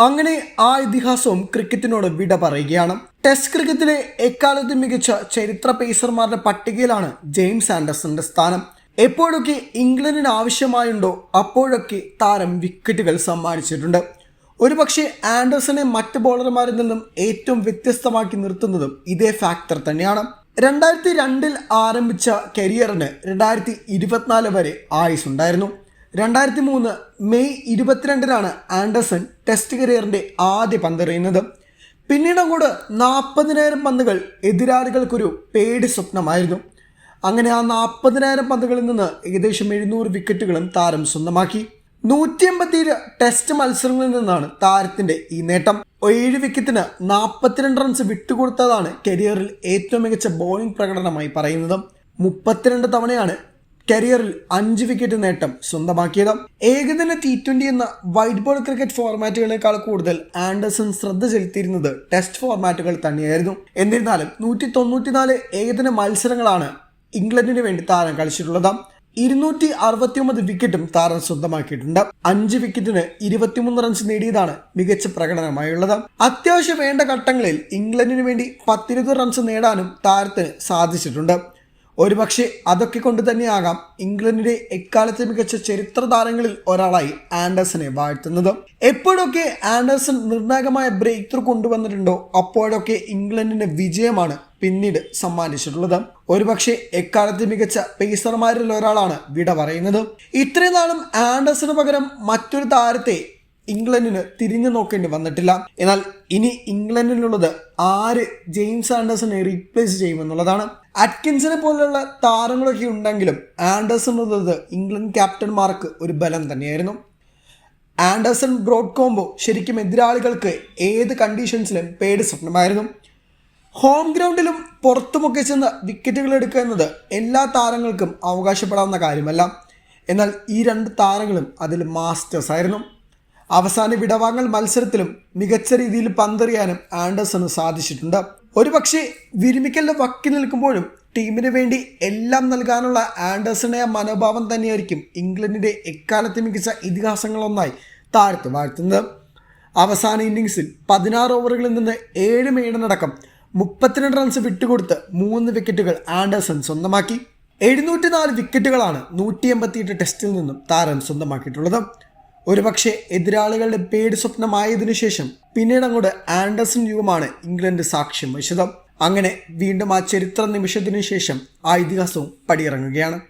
അങ്ങനെ ആ ഇതിഹാസവും ക്രിക്കറ്റിനോട് വിട പറയുകയാണ്. ടെസ്റ്റ് ക്രിക്കറ്റിലെ എക്കാലത്തും മികച്ച ചരിത്ര പേസർമാരുടെ പട്ടികയിലാണ് ജെയിംസ് ആൻഡർസന്റെ സ്ഥാനം. എപ്പോഴൊക്കെ ഇംഗ്ലണ്ടിന് ആവശ്യമായുണ്ടോ അപ്പോഴൊക്കെ താരം വിക്കറ്റുകൾ സമ്മാനിച്ചിട്ടുണ്ട്. ഒരുപക്ഷെ ആൻഡേഴ്സനെ മറ്റ് ബോളർമാരിൽ നിന്നും ഏറ്റവും വ്യത്യസ്തമാക്കി നിർത്തുന്നതും ഇതേ ഫാക്ടർ തന്നെയാണ്. രണ്ടായിരത്തി രണ്ടിൽ ആരംഭിച്ച കരിയറിന് രണ്ടായിരത്തി ഇരുപത്തിനാല് വരെ ആയുസ് ഉണ്ടായിരുന്നു രണ്ടായിരത്തി മൂന്ന് മെയ് ഇരുപത്തിരണ്ടിനാണ് ആൻഡേഴ്സൺ ടെസ്റ്റ് കരിയറിന്റെ ആദ്യ പന്തെറിയുന്നത്. പിന്നീട് അങ്ങോട്ട് നാൽപ്പതിനായിരം പന്തുകൾ എതിരാളികൾക്കൊരു പേടി സ്വപ്നമായിരുന്നു. അങ്ങനെ ആ നാൽപ്പതിനായിരം പന്തുകളിൽ നിന്ന് ഏകദേശം എഴുന്നൂറ് വിക്കറ്റുകളും താരം സ്വന്തമാക്കി. നൂറ്റി എൺപത്തിയേഴ് ടെസ്റ്റ് മത്സരങ്ങളിൽ നിന്നാണ് താരത്തിന്റെ ഈ നേട്ടം. ഏഴ് വിക്കറ്റിന് നാൽപ്പത്തിരണ്ട് റൺസ് വിട്ടുകൊടുത്തതാണ് കരിയറിൽ ഏറ്റവും മികച്ച ബോളിംഗ് പ്രകടനമായി പറയുന്നത്. മുപ്പത്തിരണ്ട് തവണയാണ് കരിയറിൽ അഞ്ച് വിക്കറ്റ് നേട്ടം സ്വന്തമാക്കിയത്. ഏകദിന ടി ട്വന്റി എന്ന വൈറ്റ് ബോൾ ക്രിക്കറ്റ് ഫോർമാറ്റുകളെക്കാൾ കൂടുതൽ ആൻഡേഴ്സൺ ശ്രദ്ധ ചെലുത്തിയിരുന്നത് ടെസ്റ്റ് ഫോർമാറ്റുകൾ തന്നെയായിരുന്നു. എന്നിരുന്നാലും നൂറ്റി തൊണ്ണൂറ്റിനാല് ഏകദിന മത്സരങ്ങളാണ് ഇംഗ്ലണ്ടിന് വേണ്ടി താരം കളിച്ചിട്ടുള്ളത്. ഇരുന്നൂറ്റി അറുപത്തിയൊമ്പത് വിക്കറ്റും താരം സ്വന്തമാക്കിയിട്ടുണ്ട്. അഞ്ച് വിക്കറ്റിന് ഇരുപത്തിമൂന്ന് റൺസ് നേടിയതാണ് മികച്ച പ്രകടനമായുള്ളത്. അത്യാവശ്യം വേണ്ട ഘട്ടങ്ങളിൽ ഇംഗ്ലണ്ടിന് വേണ്ടി പത്തിരുപത് റൺസ് നേടാനും താരത്തിന് സാധിച്ചിട്ടുണ്ട്. ഒരുപക്ഷെ അതൊക്കെ കൊണ്ട് തന്നെയാകാം ഇംഗ്ലണ്ടിന്റെ എക്കാലത്തെ മികച്ച ചരിത്ര താരങ്ങളിൽ ഒരാളായി ആൻഡേഴ്സനെ വാഴ്ത്തുന്നത്. എപ്പോഴൊക്കെ ആൻഡേഴ്സൺ നിർണായകമായ ബ്രേക്ക് ത്രൂ കൊണ്ടുവന്നിട്ടുണ്ടോ അപ്പോഴൊക്കെ ഇംഗ്ലണ്ടിന്റെ വിജയമാണ് പിന്നീട് സമ്മാനിച്ചിട്ടുള്ളത്. ഒരുപക്ഷെ എക്കാലത്തെ മികച്ച പേസർമാരിൽ ഒരാളാണ് വിട പറയുന്നത്. ഇത്രയും നാളും ആൻഡേഴ്സന് പകരം മറ്റൊരു താരത്തെ ഇംഗ്ലണ്ടിന് തിരിഞ്ഞു നോക്കേണ്ടി വന്നിട്ടില്ല. എന്നാൽ ഇനി ഇംഗ്ലണ്ടിനുള്ളത് ആര് ജെയിംസ് ആൻഡേഴ്സനെ റീപ്ലേസ് ചെയ്യുമെന്നുള്ളതാണ്. അറ്റ്കിൻസിനെ പോലെയുള്ള താരങ്ങളൊക്കെ ഉണ്ടെങ്കിലും ആൻഡേഴ്സൺ ഉള്ളത് ഇംഗ്ലണ്ട് ക്യാപ്റ്റന്മാർക്ക് ഒരു ബലം തന്നെയായിരുന്നു. ആൻഡേഴ്സൺ ബ്രോഡ് കോംബോ ശരിക്കും എതിരാളികൾക്ക് ഏത് കണ്ടീഷൻസിലും പേടി സ്വപ്നമായിരുന്നു. ഹോം ഗ്രൗണ്ടിലും പുറത്തുമൊക്കെ ചെന്ന് വിക്കറ്റുകൾ എടുക്കുക എന്നത് എല്ലാ താരങ്ങൾക്കും അവകാശപ്പെടാവുന്ന കാര്യമല്ല. എന്നാൽ ഈ രണ്ട് താരങ്ങളും അതിൽ മാസ്റ്റേഴ്സ് ആയിരുന്നു. അവസാന വിടവാങ്ങൽ മത്സരത്തിലും മികച്ച രീതിയിൽ പന്തെറിയാനും ആൻഡേഴ്സണ് സാധിച്ചിട്ടുണ്ട്. ഒരുപക്ഷെ വിരുമിക്കലിന്റെ വക്കി നിൽക്കുമ്പോഴും ടീമിന് വേണ്ടി എല്ലാം നൽകാനുള്ള ആൻഡേഴ്സണെ മനോഭാവം തന്നെയായിരിക്കും ഇംഗ്ലണ്ടിന്റെ എക്കാലത്തെ മികച്ച ഇതിഹാസങ്ങളൊന്നായി താഴ്ത്തു വാഴ്ത്തുന്നത്. അവസാന ഇന്നിങ്സിൽ പതിനാറ് ഓവറുകളിൽ നിന്ന് ഏഴ് മേടനടക്കം മുപ്പത്തിരണ്ട് റൺസ് വിട്ടുകൊടുത്ത് മൂന്ന് വിക്കറ്റുകൾ ആൻഡേഴ്സൺ സ്വന്തമാക്കി. എഴുന്നൂറ്റി നാല് വിക്കറ്റുകളാണ് നൂറ്റി എൺപത്തിയെട്ട് ടെസ്റ്റിൽ നിന്നും താരം സ്വന്തമാക്കിയിട്ടുള്ളത്. ഒരുപക്ഷെ എതിരാളികളുടെ പേടി സ്വപ്നമായതിനു ശേഷം പിന്നീട് അങ്ങോട്ട് ആൻഡേഴ്സൺ യുഗമാണ് ഇംഗ്ലണ്ട് സാക്ഷ്യം വിശദം അങ്ങനെ വീണ്ടും ആ ചരിത്ര നിമിഷത്തിനു ശേഷം ആ ഇതിഹാസവും പടിയിറങ്ങുകയാണ്.